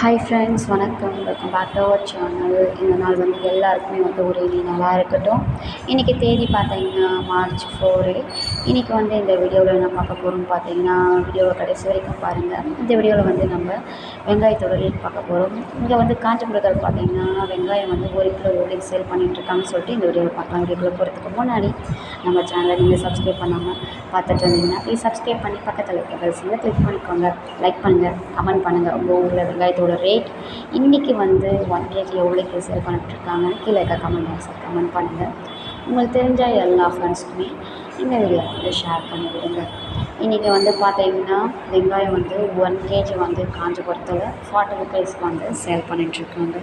Hi friends வணக்கம். Welcome back to our channel இந்த நாள் வந்து எல்லாருக்குமே வந்து ஒரு இனி நல்லா இருக்கட்டும். இன்றைக்கி தேதி பார்த்தீங்கன்னா மார்ச் ஃபோரு இன்றைக்கி வந்து இந்த வீடியோவில் என்ன பார்க்க போகிறோம்னு பார்த்தீங்கன்னா வீடியோவை கடைசி வரைக்கும் பாருங்கள் இந்த வீடியோவில் வந்து நம்ம வெங்காயத்தோட ரேட் பார்க்க போகிறோம் இங்கே வந்து காஞ்சிபுரத்தில் பார்த்தீங்கன்னா வெங்காயம் வந்து ஒரு கிலோ ஓடி சேல் பண்ணிகிட்ருக்காங்கன்னு சொல்லிட்டு இந்த வீடியோவை பார்க்கலாம். வீடியோக்குள்ளே போகிறதுக்கு முன்னாடி நம்ம சேனலை நீங்கள் சப்ஸ்கிரைப் பண்ணாமல் பார்த்துட்டு இருந்தீங்கன்னா ப்ளீஸ் சப்ஸ்கிரைப் பண்ணி பக்கத்தில் இருக்க பெல்ஸில் கிளிக் பண்ணிக்கோங்க. லைக் பண்ணுங்கள் கமெண்ட் பண்ணுங்கள் உங்கள் ஊரில் வெங்காயத்தோட ரேட் இன்றைக்கி வந்து ஒன் கேஜி எவ்வளோக்கு சேல் பண்ணிட்டுருக்காங்கன்னு கீழே இருக்க கமெண்ட் பாக்ஸில் கமெண்ட் பண்ணுங்கள் உங்களுக்கு தெரிஞ்ச எல்லா ஃப்ரெண்ட்ஸ்க்குமே இந்த வீடியோ வந்து ஷேர் பண்ணி விடுங்க. இன்றைக்கி வந்து பார்த்தீங்கன்னா வெங்காயம் வந்து ஒன் கேஜி வந்து காஞ்சிபுரத்தில் ஃபார்ட்டி ருபீஸ்க்கு வந்து சேல் பண்ணிகிட்ருக்காங்க